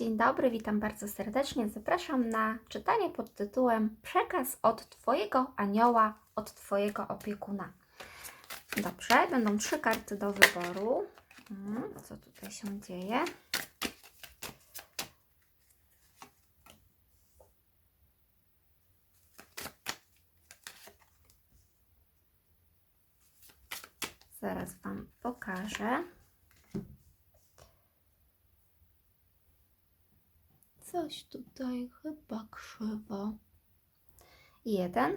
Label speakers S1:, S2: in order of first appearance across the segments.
S1: Dzień dobry, witam bardzo serdecznie. Zapraszam na czytanie pod tytułem Przekaz od Twojego anioła, od Twojego opiekuna. Dobrze, będą trzy karty do wyboru. Mm, Co tutaj się dzieje? Zaraz Wam pokażę. Coś tutaj chyba krzywo. Jeden,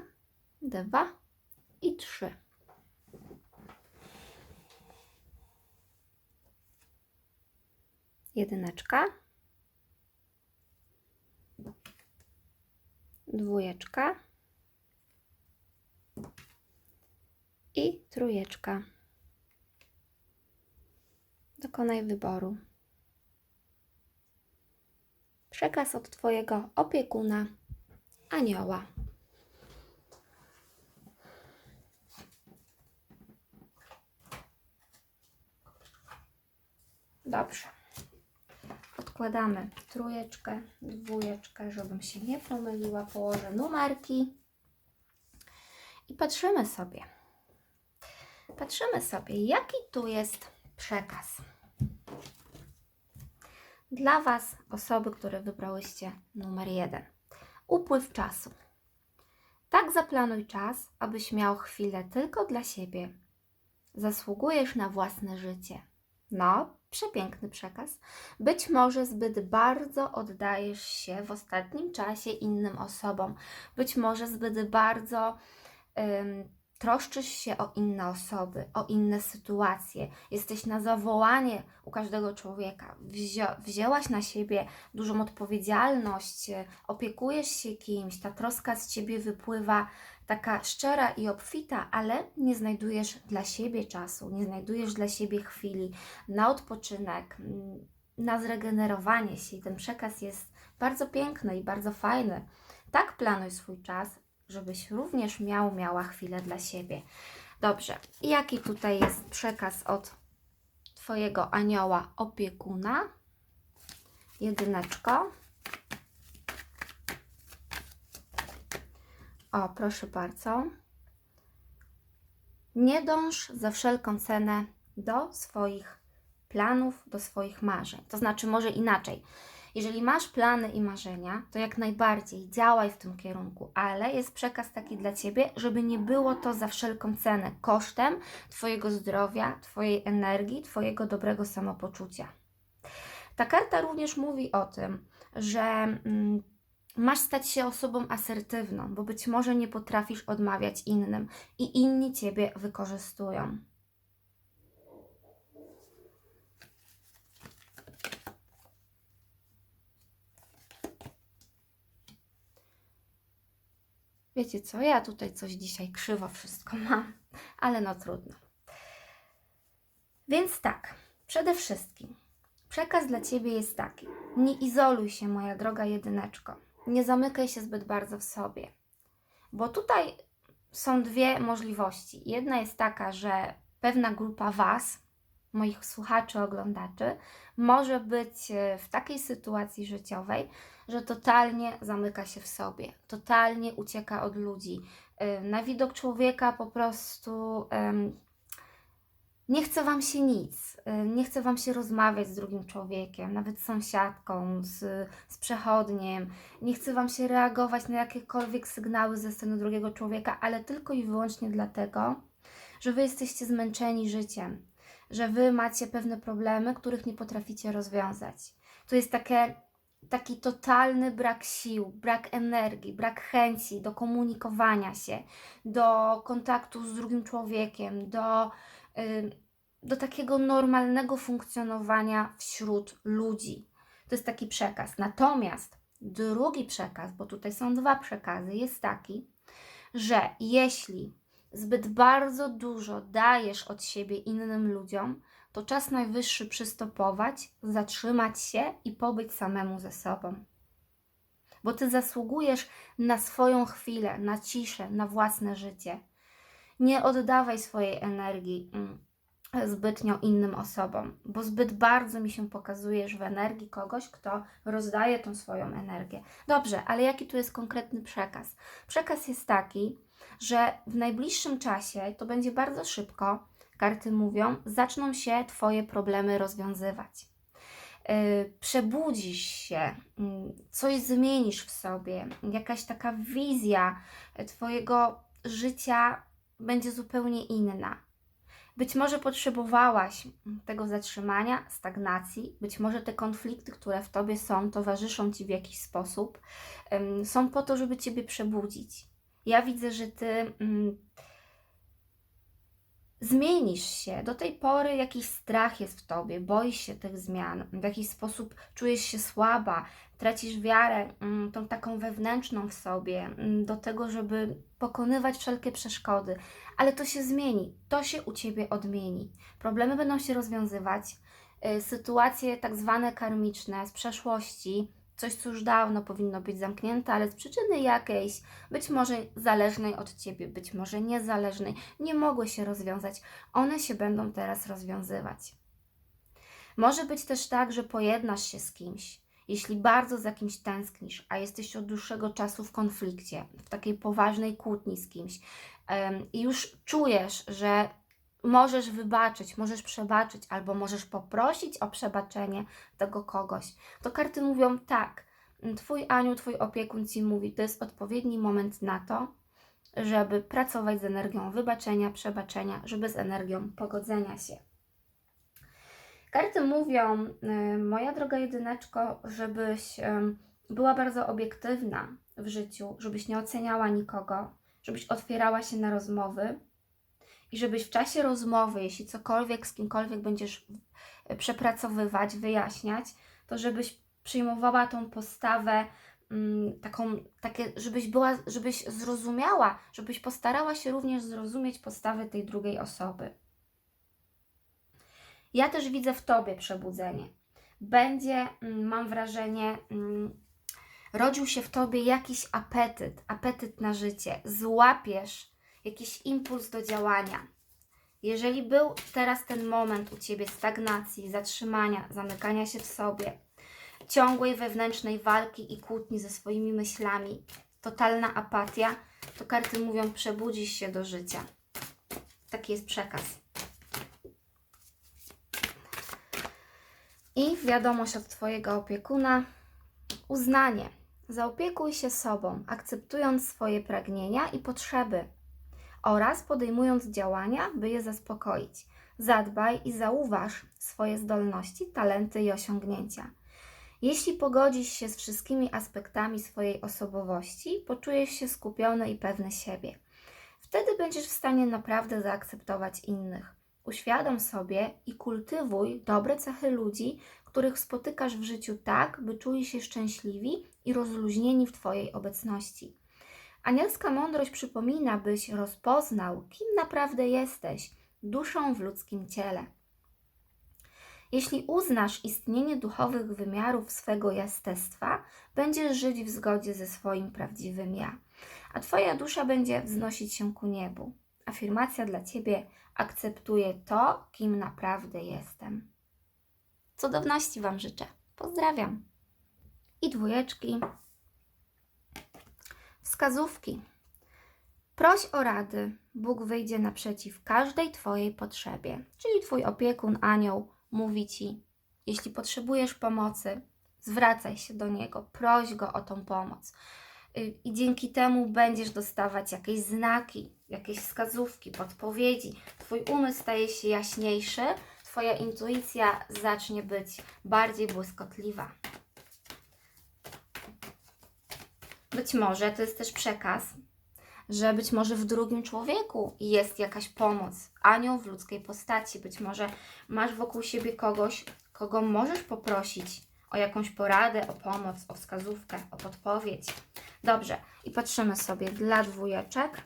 S1: dwa i trzy. Jedyneczka. Dwójeczka. I trójeczka. Dokonaj wyboru. Przekaz od Twojego opiekuna, anioła. Dobrze. Odkładamy trójeczkę, dwójeczkę, żebym się nie pomyliła. Położę numerki i patrzymy sobie. Patrzymy sobie, jaki tu jest przekaz. Dla Was, osoby, które wybrałyście numer jeden. Upływ czasu. Tak zaplanuj czas, abyś miał chwilę tylko dla siebie. Zasługujesz na własne życie. No, przepiękny przekaz. Być może zbyt bardzo oddajesz się w ostatnim czasie innym osobom. Być może zbyt bardzo troszczysz się o inne osoby, o inne sytuacje. Jesteś na zawołanie u każdego człowieka. Wzią, wzięłaś na siebie dużą odpowiedzialność, e, opiekujesz się kimś, ta troska z ciebie wypływa taka szczera i obfita, ale nie znajdujesz dla siebie czasu, nie znajdujesz dla siebie chwili na odpoczynek, mm, na zregenerowanie się. I ten przekaz jest bardzo piękny i bardzo fajny. Tak planuj swój czas, żebyś również miał, miała chwilę dla siebie. Dobrze, jaki tutaj jest przekaz od Twojego anioła opiekuna? Jedyneczko. O, proszę bardzo. Nie dąż za wszelką cenę do swoich planów, do swoich marzeń. To znaczy, może inaczej. Jeżeli masz plany i marzenia, to jak najbardziej działaj w tym kierunku, ale jest przekaz taki dla Ciebie, żeby nie było to za wszelką cenę, kosztem Twojego zdrowia, Twojej energii, Twojego dobrego samopoczucia. Ta karta również mówi o tym, że mm, masz stać się osobą asertywną, bo być może nie potrafisz odmawiać innym i inni Ciebie wykorzystują. Wiecie co, ja tutaj coś dzisiaj krzywo wszystko mam, ale no trudno. Więc tak, przede wszystkim przekaz dla Ciebie jest taki. Nie izoluj się, moja droga jedyneczko. Nie zamykaj się zbyt bardzo w sobie. Bo tutaj są dwie możliwości. Jedna jest taka, że pewna grupa Was, moich słuchaczy, oglądaczy, może być e, w takiej sytuacji życiowej, że totalnie zamyka się w sobie, totalnie ucieka od ludzi. E, Na widok człowieka po prostu nie chce Wam się nic, e, nie chce Wam się rozmawiać z drugim człowiekiem, nawet z sąsiadką, z, z przechodniem, nie chce Wam się reagować na jakiekolwiek sygnały ze strony drugiego człowieka, ale tylko i wyłącznie dlatego, że Wy jesteście zmęczeni życiem, że Wy macie pewne problemy, których nie potraficie rozwiązać. To jest takie, taki totalny brak sił, brak energii, brak chęci do komunikowania się, do kontaktu z drugim człowiekiem, do, do takiego normalnego funkcjonowania wśród ludzi. To jest taki przekaz. Natomiast drugi przekaz, bo tutaj są dwa przekazy, jest taki, że jeśli zbyt bardzo dużo dajesz od siebie innym ludziom, to czas najwyższy przystopować, zatrzymać się i pobyć samemu ze sobą. Bo ty zasługujesz na swoją chwilę, na ciszę, na własne życie. Nie oddawaj swojej energii mm, zbytnio innym osobom, bo zbyt bardzo mi się pokazujesz w energii kogoś, kto rozdaje tą swoją energię. Dobrze, ale jaki tu jest konkretny przekaz? Przekaz jest taki, że w najbliższym czasie, to będzie bardzo szybko, karty mówią, zaczną się Twoje problemy rozwiązywać. Yy, przebudzisz się, yy, coś zmienisz w sobie, jakaś taka wizja Twojego życia będzie zupełnie inna. Być może potrzebowałaś tego zatrzymania, stagnacji, być może te konflikty, które w tobie są, towarzyszą ci w jakiś sposób, są po to, żeby ciebie przebudzić. Ja widzę, że ty ym, zmienisz się. Do tej pory jakiś strach jest w tobie, boisz się tych zmian, w jakiś sposób czujesz się słaba, tracisz wiarę, ym, tą taką wewnętrzną w sobie, ym, do tego, żeby pokonywać wszelkie przeszkody. Ale to się zmieni, to się u Ciebie odmieni. Problemy będą się rozwiązywać, y, sytuacje tak zwane karmiczne z przeszłości, coś co już dawno powinno być zamknięte, ale z przyczyny jakiejś, być może zależnej od Ciebie, być może niezależnej, nie mogły się rozwiązać, one się będą teraz rozwiązywać. Może być też tak, że pojednasz się z kimś, jeśli bardzo za kimś tęsknisz, a jesteś od dłuższego czasu w konflikcie, w takiej poważnej kłótni z kimś i już czujesz, że możesz wybaczyć, możesz przebaczyć, albo możesz poprosić o przebaczenie tego kogoś, to karty mówią tak. Twój anioł, Twój opiekun Ci mówi, to jest odpowiedni moment na to, żeby pracować z energią wybaczenia, przebaczenia, żeby z energią pogodzenia się. Karty mówią, y, moja droga jedyneczko, żebyś ym, była bardzo obiektywna w życiu, żebyś nie oceniała nikogo, żebyś otwierała się na rozmowy i żebyś w czasie rozmowy, jeśli cokolwiek z kimkolwiek będziesz y, przepracowywać, wyjaśniać, to żebyś przyjmowała tą postawę mm, taką, takie, żebyś była, żebyś zrozumiała, żebyś postarała się również zrozumieć postawę tej drugiej osoby. Ja też widzę w Tobie przebudzenie. Będzie, mm, mam wrażenie, mm, rodził się w Tobie jakiś apetyt, apetyt na życie. Złapiesz jakiś impuls do działania. Jeżeli był teraz ten moment u Ciebie stagnacji, zatrzymania, zamykania się w sobie, ciągłej wewnętrznej walki i kłótni ze swoimi myślami, totalna apatia, to karty mówią przebudzisz się do życia. Taki jest przekaz. I wiadomość od Twojego opiekuna: uznanie. Zaopiekuj się sobą, akceptując swoje pragnienia i potrzeby oraz podejmując działania, by je zaspokoić. Zadbaj i zauważ swoje zdolności, talenty i osiągnięcia. Jeśli pogodzisz się z wszystkimi aspektami swojej osobowości, poczujesz się skupiony i pewny siebie. Wtedy będziesz w stanie naprawdę zaakceptować innych. Uświadom sobie i kultywuj dobre cechy ludzi, których spotykasz w życiu tak, by czuli się szczęśliwi i rozluźnieni w Twojej obecności. Anielska mądrość przypomina, byś rozpoznał, kim naprawdę jesteś, duszą w ludzkim ciele. Jeśli uznasz istnienie duchowych wymiarów swego jestestwa, będziesz żyć w zgodzie ze swoim prawdziwym ja, a Twoja dusza będzie wznosić się ku niebu. Afirmacja dla Ciebie akceptuję to, kim naprawdę jestem. Cudowności Wam życzę. Pozdrawiam. I dwójeczki. Wskazówki. Proś o rady. Bóg wyjdzie naprzeciw każdej Twojej potrzebie. Czyli Twój opiekun, anioł mówi Ci, jeśli potrzebujesz pomocy, zwracaj się do Niego, proś Go o tą pomoc. Y, I dzięki temu będziesz dostawać jakieś znaki, jakieś wskazówki, podpowiedzi. Twój umysł staje się jaśniejszy, Twoja intuicja zacznie być bardziej błyskotliwa. Być może to jest też przekaz, że być może w drugim człowieku jest jakaś pomoc, anioł w ludzkiej postaci. Być może masz wokół siebie kogoś, kogo możesz poprosić o jakąś poradę, o pomoc, o wskazówkę, o podpowiedź. Dobrze, i patrzymy sobie dla dwójeczek.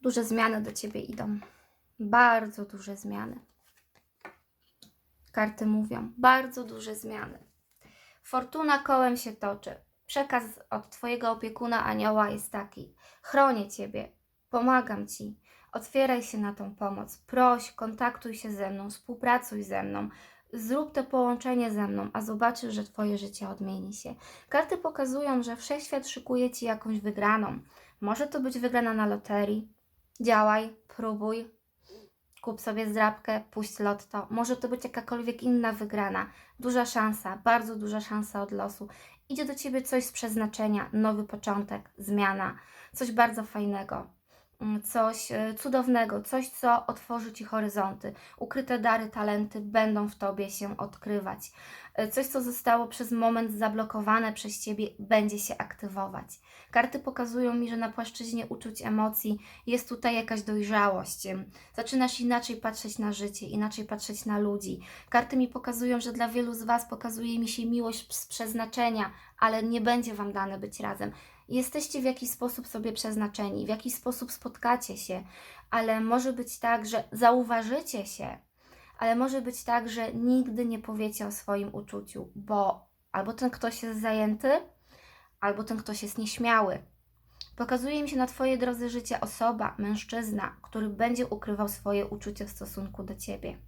S1: Duże zmiany do Ciebie idą. Bardzo duże zmiany. Karty mówią, bardzo duże zmiany. Fortuna kołem się toczy. Przekaz od Twojego opiekuna anioła jest taki: chronię Ciebie, pomagam Ci, otwieraj się na tą pomoc, proś, kontaktuj się ze mną, współpracuj ze mną, zrób to połączenie ze mną, a zobaczysz, że Twoje życie odmieni się. Karty pokazują, że wszechświat szykuje Ci jakąś wygraną. Może to być wygrana na loterii. Działaj, próbuj, kup sobie zdrabkę, puść lotto. Może to być jakakolwiek inna wygrana. Duża szansa, bardzo duża szansa od losu. Idzie do Ciebie coś z przeznaczenia, nowy początek, zmiana, coś bardzo fajnego, coś e, cudownego, coś, co otworzy Ci horyzonty. Ukryte dary, talenty będą w Tobie się odkrywać. E, Coś, co zostało przez moment zablokowane przez Ciebie, będzie się aktywować. Karty pokazują mi, że na płaszczyźnie uczuć, emocji jest tutaj jakaś dojrzałość. Zaczynasz inaczej patrzeć na życie, inaczej patrzeć na ludzi. Karty mi pokazują, że dla wielu z Was pokazuje mi się miłość z przeznaczenia, ale nie będzie Wam dane być razem. Jesteście w jakiś sposób sobie przeznaczeni, w jakiś sposób spotkacie się, ale może być tak, że zauważycie się, ale może być tak, że nigdy nie powiecie o swoim uczuciu, bo albo ten ktoś jest zajęty, albo ten ktoś jest nieśmiały. Pokazuje mi się na Twojej drodze życia osoba, mężczyzna, który będzie ukrywał swoje uczucie w stosunku do Ciebie.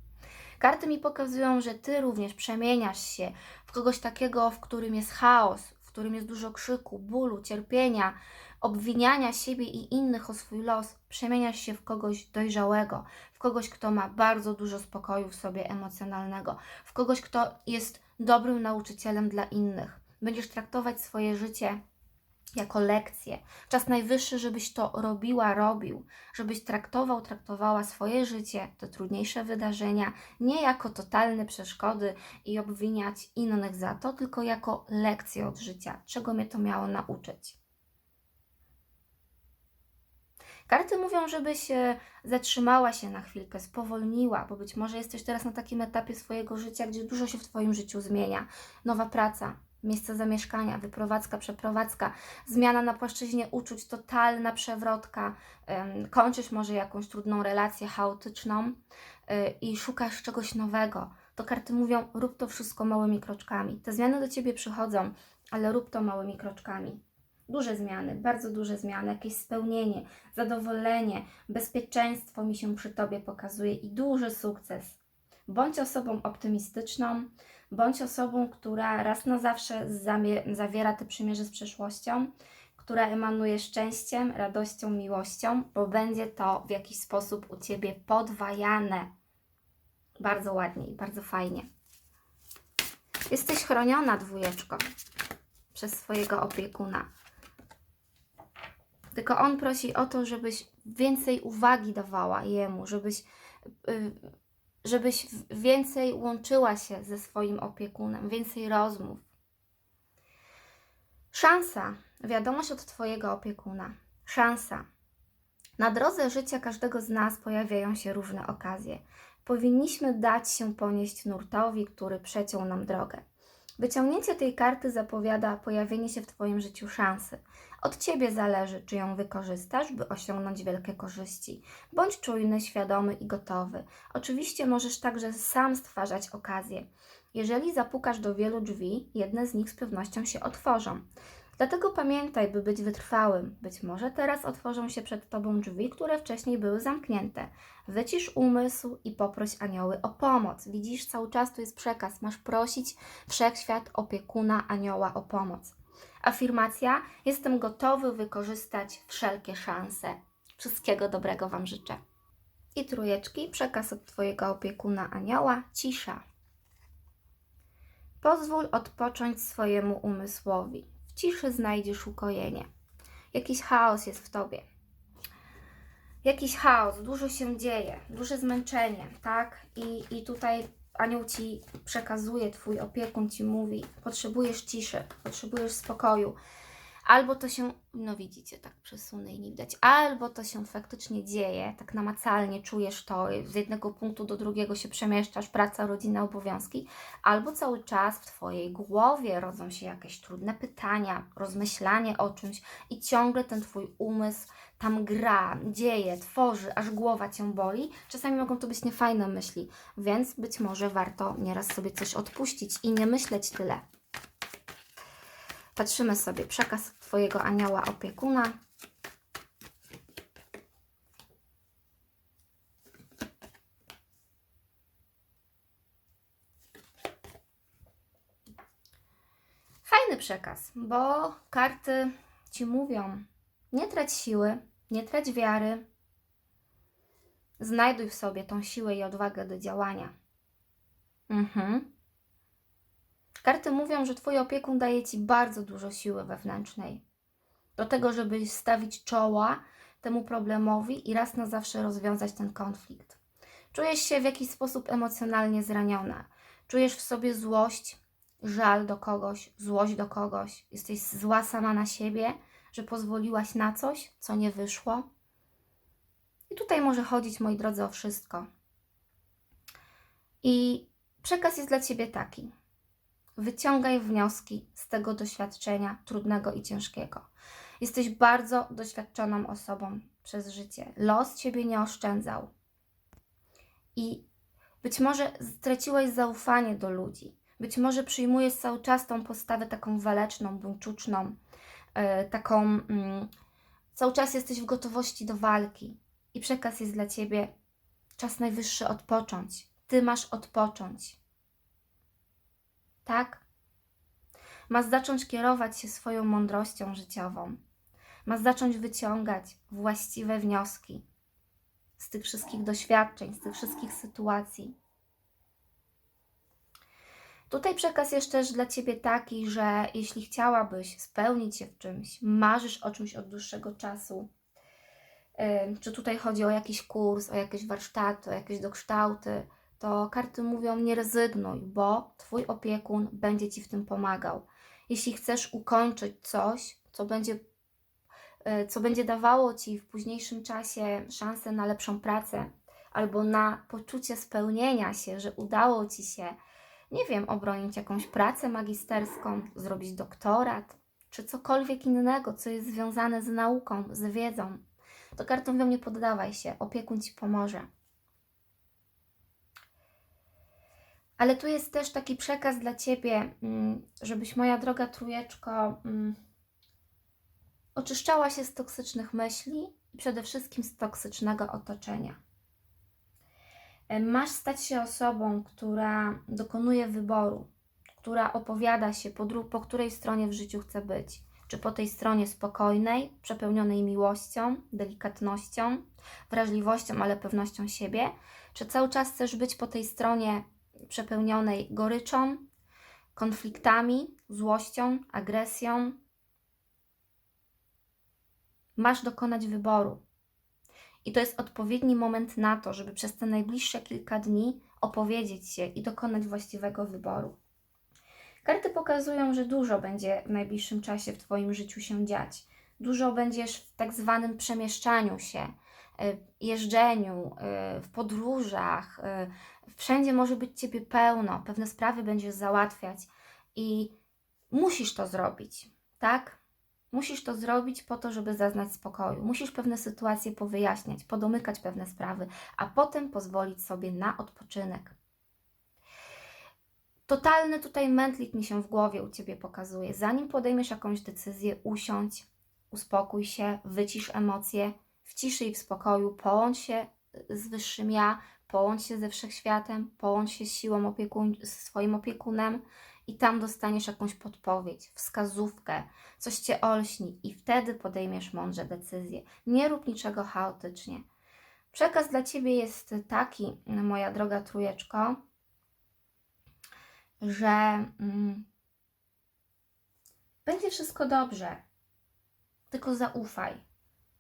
S1: Karty mi pokazują, że Ty również przemieniasz się w kogoś takiego, w którym jest chaos, którym jest dużo krzyku, bólu, cierpienia, obwiniania siebie i innych o swój los. Przemieniasz się w kogoś dojrzałego, w kogoś, kto ma bardzo dużo spokoju w sobie emocjonalnego, w kogoś, kto jest dobrym nauczycielem dla innych. Będziesz traktować swoje życie jako lekcję. Czas najwyższy, żebyś to robiła, robił, żebyś traktował, traktowała swoje życie, te trudniejsze wydarzenia, nie jako totalne przeszkody i obwiniać innych za to, tylko jako lekcję od życia. Czego mnie to miało nauczyć? Karty mówią, żebyś e, zatrzymała się na chwilkę, spowolniła, bo być może jesteś teraz na takim etapie swojego życia, gdzie dużo się w Twoim życiu zmienia. Nowa praca, miejsce zamieszkania, wyprowadzka, przeprowadzka, zmiana na płaszczyźnie uczuć, totalna przewrotka, kończysz może jakąś trudną relację chaotyczną y, i szukasz czegoś nowego. To karty mówią, rób to wszystko małymi kroczkami. Te zmiany do Ciebie przychodzą, ale rób to małymi kroczkami. Duże zmiany, bardzo duże zmiany, jakieś spełnienie, zadowolenie, bezpieczeństwo mi się przy Tobie pokazuje i duży sukces. Bądź osobą optymistyczną, bądź osobą, która raz na zawsze zawiera te przymierze z przeszłością, która emanuje szczęściem, radością, miłością, bo będzie to w jakiś sposób u Ciebie podwajane. Bardzo ładnie i bardzo fajnie. Jesteś chroniona, dwójeczko, przez swojego opiekuna. Tylko on prosi o to, żebyś więcej uwagi dawała jemu, żebyś, y, żebyś więcej łączyła się ze swoim opiekunem, więcej rozmów. Szansa, wiadomość od Twojego opiekuna. Szansa. Na drodze życia każdego z nas pojawiają się różne okazje. Powinniśmy dać się ponieść nurtowi, który przeciął nam drogę. Wyciągnięcie tej karty zapowiada pojawienie się w Twoim życiu szansy. Od Ciebie zależy, czy ją wykorzystasz, by osiągnąć wielkie korzyści. Bądź czujny, świadomy i gotowy. Oczywiście możesz także sam stwarzać okazje. Jeżeli zapukasz do wielu drzwi, jedne z nich z pewnością się otworzą. Dlatego pamiętaj, by być wytrwałym. Być może teraz otworzą się przed Tobą drzwi, które wcześniej były zamknięte. Wycisz umysł i poproś anioły o pomoc. Widzisz, cały czas tu jest przekaz. Masz prosić wszechświat, opiekuna, anioła o pomoc. Afirmacja: Jestem gotowy wykorzystać wszelkie szanse. Wszystkiego dobrego Wam życzę. I trójeczki, przekaz od Twojego opiekuna anioła, cisza. Pozwól odpocząć swojemu umysłowi. W ciszy znajdziesz ukojenie. Jakiś chaos jest w Tobie. Jakiś chaos, dużo się dzieje, duże zmęczenie, tak? I, I tutaj anioł Ci przekazuje, Twój opiekun Ci mówi, potrzebujesz ciszy, potrzebujesz spokoju. Albo to się, no widzicie, tak przesunę i nie widać, albo to się faktycznie dzieje, tak namacalnie czujesz to, z jednego punktu do drugiego się przemieszczasz, praca, rodzina, obowiązki, albo cały czas w Twojej głowie rodzą się jakieś trudne pytania, rozmyślanie o czymś i ciągle ten Twój umysł tam gra, dzieje, tworzy, aż głowa Cię boli. Czasami mogą to być niefajne myśli, więc być może warto nieraz sobie coś odpuścić i nie myśleć tyle. Patrzymy sobie przekaz Twojego anioła opiekuna. Fajny przekaz, bo karty Ci mówią, nie trać siły, nie trać wiary. Znajduj w sobie tą siłę i odwagę do działania. Mhm. Karty mówią, że Twój opiekun daje Ci bardzo dużo siły wewnętrznej. Do tego, żeby stawić czoła temu problemowi i raz na zawsze rozwiązać ten konflikt. Czujesz się w jakiś sposób emocjonalnie zraniona. Czujesz w sobie złość, żal do kogoś, złość do kogoś. Jesteś zła sama na siebie, że pozwoliłaś na coś, co nie wyszło. I tutaj może chodzić, moi drodzy, o wszystko. I przekaz jest dla Ciebie taki. Wyciągaj wnioski z tego doświadczenia trudnego i ciężkiego. Jesteś bardzo doświadczoną osobą przez życie. Los Ciebie nie oszczędzał. I być może straciłeś zaufanie do ludzi. Być może przyjmujesz cały czas tą postawę taką waleczną, buńczuczną, taką. Yy, cały czas jesteś w gotowości do walki. I przekaz jest dla Ciebie czas najwyższy odpocząć. Ty masz odpocząć. Tak? Ma zacząć kierować się swoją mądrością życiową. Ma zacząć wyciągać właściwe wnioski z tych wszystkich doświadczeń, z tych wszystkich sytuacji. Tutaj przekaz jest też dla Ciebie taki, że jeśli chciałabyś spełnić się w czymś, marzysz o czymś od dłuższego czasu, czy tutaj chodzi o jakiś kurs, o jakieś warsztaty, o jakieś dokształty, to karty mówią nie rezygnuj, bo Twój opiekun będzie Ci w tym pomagał. Jeśli chcesz ukończyć coś, co będzie, co będzie dawało Ci w późniejszym czasie szansę na lepszą pracę albo na poczucie spełnienia się, że udało Ci się, nie wiem, obronić jakąś pracę magisterską, zrobić doktorat, czy cokolwiek innego, co jest związane z nauką, z wiedzą, to karty mówią nie poddawaj się, opiekun Ci pomoże. Ale tu jest też taki przekaz dla Ciebie, mm, żebyś moja droga trójeczko mm, oczyszczała się z toksycznych myśli i przede wszystkim z toksycznego otoczenia. E, masz stać się osobą, która dokonuje wyboru, która opowiada się, po, po której stronie w życiu chce być. Czy po tej stronie spokojnej, przepełnionej miłością, delikatnością, wrażliwością, ale pewnością siebie, czy cały czas chcesz być po tej stronie przepełnionej goryczą, konfliktami, złością, agresją. Masz dokonać wyboru. I to jest odpowiedni moment na to, żeby przez te najbliższe kilka dni opowiedzieć się i dokonać właściwego wyboru. Karty pokazują, że dużo będzie w najbliższym czasie w Twoim życiu się dziać. Dużo będziesz w tak zwanym przemieszczaniu się, y, jeżdżeniu, y, w podróżach, y, wszędzie może być Ciebie pełno, pewne sprawy będziesz załatwiać i musisz to zrobić, tak? Musisz to zrobić po to, żeby zaznać spokoju. Musisz pewne sytuacje powyjaśniać, podomykać pewne sprawy, a potem pozwolić sobie na odpoczynek. Totalny tutaj mętlik mi się w głowie u Ciebie pokazuje. Zanim podejmiesz jakąś decyzję, usiądź, uspokój się, wycisz emocje, w ciszy i w spokoju, połącz się z Wyższym Ja, połącz się ze Wszechświatem, połącz się z siłą opiekun, z swoim opiekunem i tam dostaniesz jakąś podpowiedź, wskazówkę, coś Cię olśni i wtedy podejmiesz mądrze decyzje. Nie rób niczego chaotycznie. Przekaz dla Ciebie jest taki, moja droga trójeczko, że mm, będzie wszystko dobrze. Tylko zaufaj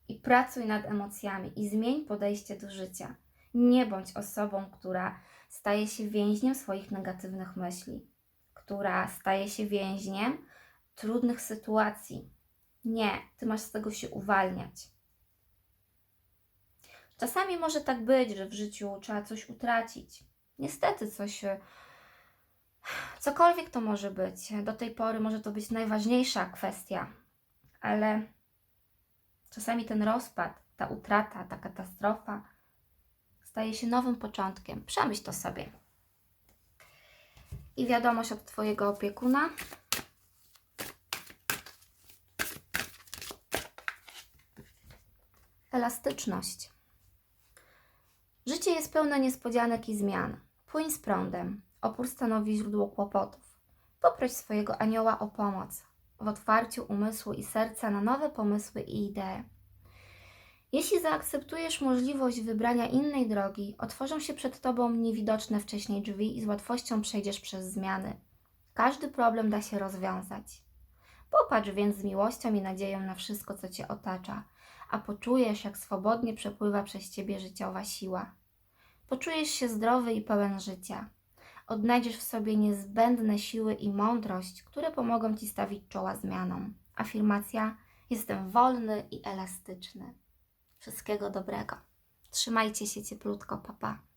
S1: i pracuj nad emocjami i zmień podejście do życia. Nie bądź osobą, która staje się więźniem swoich negatywnych myśli, która staje się więźniem trudnych sytuacji, Nie, ty masz z tego się uwalniać. Czasami może tak być, że w życiu trzeba coś utracić. Niestety coś. e, Cokolwiek to może być. Do tej pory może to być najważniejsza kwestia, ale czasami ten rozpad, ta utrata, ta katastrofa staje się nowym początkiem. Przemyśl to sobie. I wiadomość od Twojego opiekuna. Elastyczność. Życie jest pełne niespodzianek i zmian. Płyń z prądem. Opór stanowi źródło kłopotów. Poproś swojego anioła o pomoc w otwarciu umysłu i serca na nowe pomysły i idee. Jeśli zaakceptujesz możliwość wybrania innej drogi, otworzą się przed Tobą niewidoczne wcześniej drzwi i z łatwością przejdziesz przez zmiany. Każdy problem da się rozwiązać. Popatrz więc z miłością i nadzieją na wszystko, co Cię otacza, a poczujesz, jak swobodnie przepływa przez Ciebie życiowa siła. Poczujesz się zdrowy i pełen życia. Odnajdziesz w sobie niezbędne siły i mądrość, które pomogą Ci stawić czoła zmianom. Afirmacja: Jestem wolny i elastyczny. Wszystkiego dobrego. Trzymajcie się cieplutko, papa. Pa.